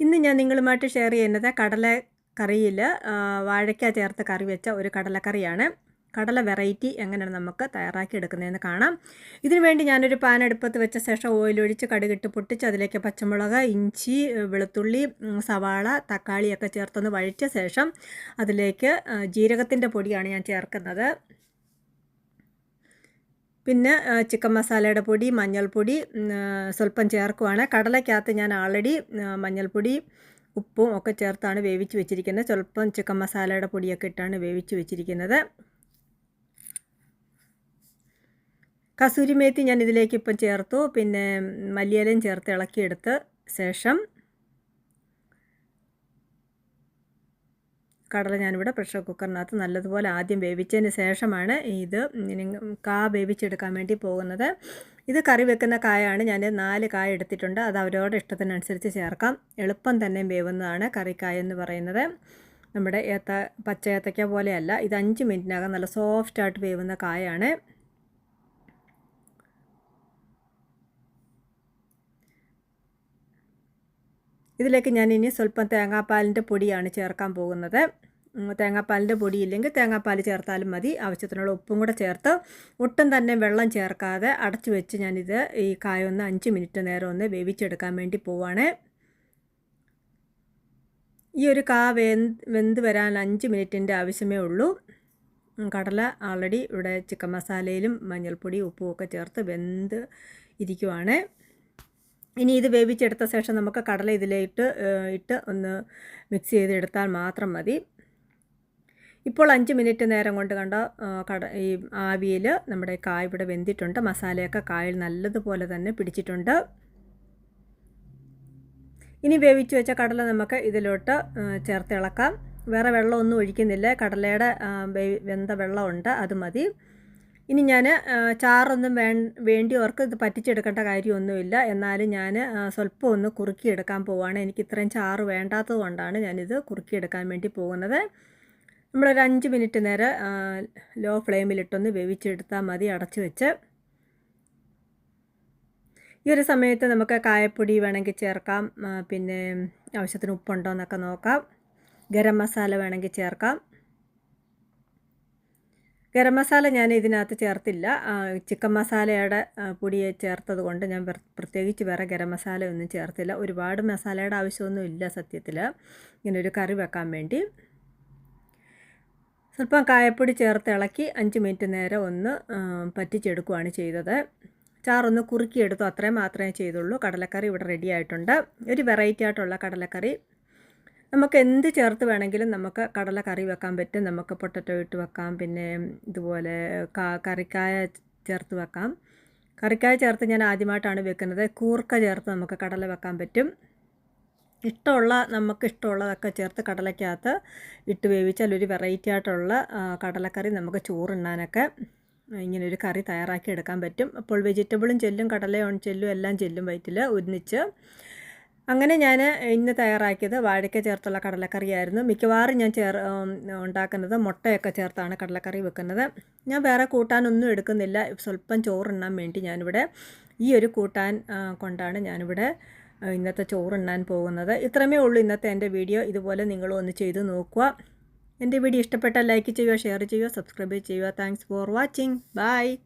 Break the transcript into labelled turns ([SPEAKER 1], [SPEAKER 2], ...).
[SPEAKER 1] ഇന്ന് ഞാൻ നിങ്ങളുമായിട്ട് ഷെയർ ചെയ്യുന്നത് കടല കറിയിൽ വാഴയ്ക്ക ചേർത്ത് കറി വെച്ച ഒരു കടലക്കറിയാണ്. കടല വെറൈറ്റി എങ്ങനെയാണ് നമുക്ക് തയ്യാറാക്കി എടുക്കുന്നതെന്ന് കാണാം. ഇതിനു വേണ്ടി ഞാനൊരു പാൻ അടുപ്പത്ത് വെച്ച ശേഷം ഓയിലൊഴിച്ച് കടുകിട്ട് പൊട്ടിച്ച് അതിലേക്ക് പച്ചമുളക് ഇഞ്ചി വെളുത്തുള്ളി സവാള തക്കാളിയൊക്കെ ചേർത്തൊന്ന് വഴിച്ച ശേഷം അതിലേക്ക് ജീരകത്തിന്റെ പൊടിയാണ് ഞാൻ ചേർക്കുന്നത്. പിന്നെ ചിക്കൻ മസാലയുടെ പൊടി മഞ്ഞൾപ്പൊടി സ്വല്പം ചേർക്കുവാണ്. കടലയ്ക്കകത്ത് ഞാൻ ആൾറെഡി മഞ്ഞൾപ്പൊടി ഉപ്പും ഒക്കെ ചേർത്താണ് വേവിച്ച് വെച്ചിരിക്കുന്നത്. സ്വല്പം ചിക്കൻ മസാലയുടെ പൊടിയൊക്കെ ഇട്ടാണ് വേവിച്ച് വെച്ചിരിക്കുന്നത്. കസൂരിമേത്തി ഞാൻ ഇതിലേക്ക് ഇപ്പം ചേർത്തു. പിന്നെ മല്ലിയിലയും ചേർത്ത് ഇളക്കിയെടുത്ത് ശേഷം കടല ഞാനിവിടെ പ്രഷർ കുക്കറിനകത്ത് നല്ലതുപോലെ ആദ്യം വേവിച്ചതിന് ശേഷമാണ് ഇത് കാ വേവിച്ചെടുക്കാൻ വേണ്ടി പോകുന്നത്. ഇത് കറി വെക്കുന്ന കായാണ്. ഞാൻ നാല് കായ എടുത്തിട്ടുണ്ട്. അത് അവരവരുടെ ഇഷ്ടത്തിനനുസരിച്ച് ചേർക്കാം. എളുപ്പം തന്നെ വേവുന്നതാണ് കറിക്കായ എന്ന് പറയുന്നത്. നമ്മുടെ ഏത്ത പച്ച ഏത്തയ്ക്ക പോലെയല്ല. ഇത് അഞ്ച് മിനിറ്റിനകം നല്ല സോഫ്റ്റായിട്ട് വേവുന്ന കായാണ്. ഇതിലേക്ക് ഞാൻ ഇനി സ്വല്പം തേങ്ങാപ്പാലിന്റെ പൊടിയാണ് ചേർക്കാൻ പോകുന്നത്. തേങ്ങാപ്പാലിന്റെ പൊടി ഇല്ലെങ്കിൽ തേങ്ങാപ്പാൽ ചേർത്താലും മതി. ആവശ്യത്തിനുള്ള ഉപ്പും കൂടെ ചേർത്ത് ഒട്ടും തന്നെ വെള്ളം ചേർക്കാതെ അടച്ചു വെച്ച് ഞാനിത് ഈ കായ ഒന്ന് അഞ്ച് മിനിറ്റ് നേരം ഒന്ന് വേവിച്ചെടുക്കാൻ വേണ്ടി പോവാണ്. ഈ ഒരു കാ വെന്ത് വെന്ത് വരാൻ അഞ്ച് മിനിറ്റിന്റെ ആവശ്യമേ ഉള്ളൂ. കടല ആൾറെഡി ഇവിടെ ചിക്കൻ മസാലയിലും മഞ്ഞൾപ്പൊടി ഉപ്പും ഒക്കെ ചേർത്ത് വെന്ത് ഇരിക്കുവാണ്. ഇനി ഇത് വേവിച്ചെടുത്ത ശേഷം നമുക്ക് കടല ഇതിലേക്ക് ഇട്ട് ഒന്ന് മിക്സ് ചെയ്തെടുത്താൽ മാത്രം മതി. ഇപ്പോൾ അഞ്ച് മിനിറ്റ് നേരം കൊണ്ട് കണ്ട കട ഈ ആവിയിൽ നമ്മുടെ കായ ഇവിടെ വെന്തിട്ടുണ്ട്. മസാലയൊക്കെ കായിൽ നല്ലതുപോലെ തന്നെ പിടിച്ചിട്ടുണ്ട്. ഇനി വേവിച്ച് വെച്ച കടല നമുക്ക് ഇതിലോട്ട് ചേർത്ത് ഇളക്കാം. വേറെ വെള്ളമൊന്നും ഒഴിക്കുന്നില്ല. കടലയുടെ വെന്ത വെള്ളമുണ്ട് അത് മതി. ഇനി ഞാൻ ചാറൊന്നും വേ വേണ്ടിയവർക്ക് ഇത് പറ്റിച്ചെടുക്കേണ്ട കാര്യമൊന്നുമില്ല. എന്നാലും ഞാൻ സ്വല്പം ഒന്ന് കുറുക്കിയെടുക്കാൻ പോവുകയാണ് എനിക്ക് ഇത്രയും ചാറ് വേണ്ടാത്തത് കൊണ്ടാണ് ഞാനിത് കുറുക്കിയെടുക്കാൻ വേണ്ടി പോകുന്നത്. നമ്മളൊരു അഞ്ച് മിനിറ്റ് നേരം ലോ ഫ്ലെയിമിലിട്ടൊന്ന് വേവിച്ചെടുത്താൽ മതി അടച്ചു വെച്ച്. ഈ ഒരു സമയത്ത് നമുക്ക് കായപ്പൊടി വേണമെങ്കിൽ ചേർക്കാം പിന്നെ ആവശ്യത്തിന് ഉപ്പുണ്ടോ എന്നൊക്കെ നോക്കാം. ഗരം മസാല വേണമെങ്കിൽ ചേർക്കാം. ഗരം മസാല ഞാൻ ഇതിനകത്ത് ചേർത്തില്ല. ചിക്കൻ മസാലയുടെ പൊടിയെ ചേർത്തത് കൊണ്ട് ഞാൻ പ്രത്യേകിച്ച് വേറെ ഗരം മസാല ഒന്നും ചേർത്തില്ല. ഒരുപാട് മസാലയുടെ ആവശ്യമൊന്നും ഇല്ല സത്യത്തിൽ ഇങ്ങനൊരു കറി വെക്കാൻ വേണ്ടി. സ്വല്പം കായപ്പൊടി ചേർത്ത് ഇളക്കി അഞ്ച് മിനിറ്റ് നേരം ഒന്ന് പറ്റിച്ചെടുക്കുകയാണ് ചെയ്തത്. ചാറൊന്ന് കുറുക്കിയെടുത്തു. അത്രയും മാത്രമേ ചെയ്തുള്ളൂ. കടലക്കറി ഇവിടെ റെഡി ആയിട്ടുണ്ട്. ഒരു വെറൈറ്റി ആയിട്ടുള്ള കടലക്കറി. നമുക്ക് എന്ത് ചേർത്ത് വേണമെങ്കിലും നമുക്ക് കടലക്കറി കറി വെക്കാൻ പറ്റും. നമുക്ക് പൊട്ടറ്റോ ഇട്ട് വെക്കാം. പിന്നെ ഇതുപോലെ കറിക്കായ ചേർത്ത് വെക്കാം. കറിക്കായ ചേർത്ത് ഞാൻ ആദ്യമായിട്ടാണ് വെക്കുന്നത്. കൂർക്ക ചേർത്ത് നമുക്ക് കടല വെക്കാൻ പറ്റും. ഇഷ്ടമുള്ള നമുക്ക് ഇഷ്ടമുള്ളതൊക്കെ ചേർത്ത് കടലയ്ക്കകത്ത് ഇട്ട് വേവിച്ചാൽ ഒരു വെറൈറ്റി ആയിട്ടുള്ള കടലക്കറി നമുക്ക് ചോറുണ്ണാനൊക്കെ ഇങ്ങനെ ഒരു കറി തയ്യാറാക്കി എടുക്കാൻ പറ്റും. അപ്പോൾ വെജിറ്റബിളും ചെല്ലും കടലയും ചെല്ലും എല്ലാം ചെല്ലും വയറ്റിൽ ഒന്നിച്ച്. അങ്ങനെ ഞാൻ ഇന്ന് തയ്യാറാക്കിയത് വാഴയ്ക്ക ചേർത്തുള്ള കടലക്കറിയായിരുന്നു. മിക്കവാറും ഞാൻ ചേർ ഉണ്ടാക്കുന്നത് മുട്ടയൊക്കെ ചേർത്താണ് കടലക്കറി വെക്കുന്നത്. ഞാൻ വേറെ കൂട്ടാനൊന്നും എടുക്കുന്നില്ല. സ്വല്പം ചോറുണ്ണാൻ വേണ്ടി ഞാനിവിടെ ഈ ഒരു കൂട്ടാൻ കൊണ്ടാണ് ഞാനിവിടെ ഇന്നത്തെ ചോറുണ്ണാൻ പോകുന്നത്. ഇത്രമേ ഉള്ളൂ ഇന്നത്തെ എന്റെ വീഡിയോ. ഇതുപോലെ നിങ്ങളും ഒന്ന് ചെയ്ത് നോക്കുക. എന്റെ വീഡിയോ ഇഷ്ടപ്പെട്ടാൽ ലൈക്ക് ചെയ്യുക ഷെയർ ചെയ്യുക സബ്സ്ക്രൈബ് ചെയ്യുക. Thanks for watching. ബൈ.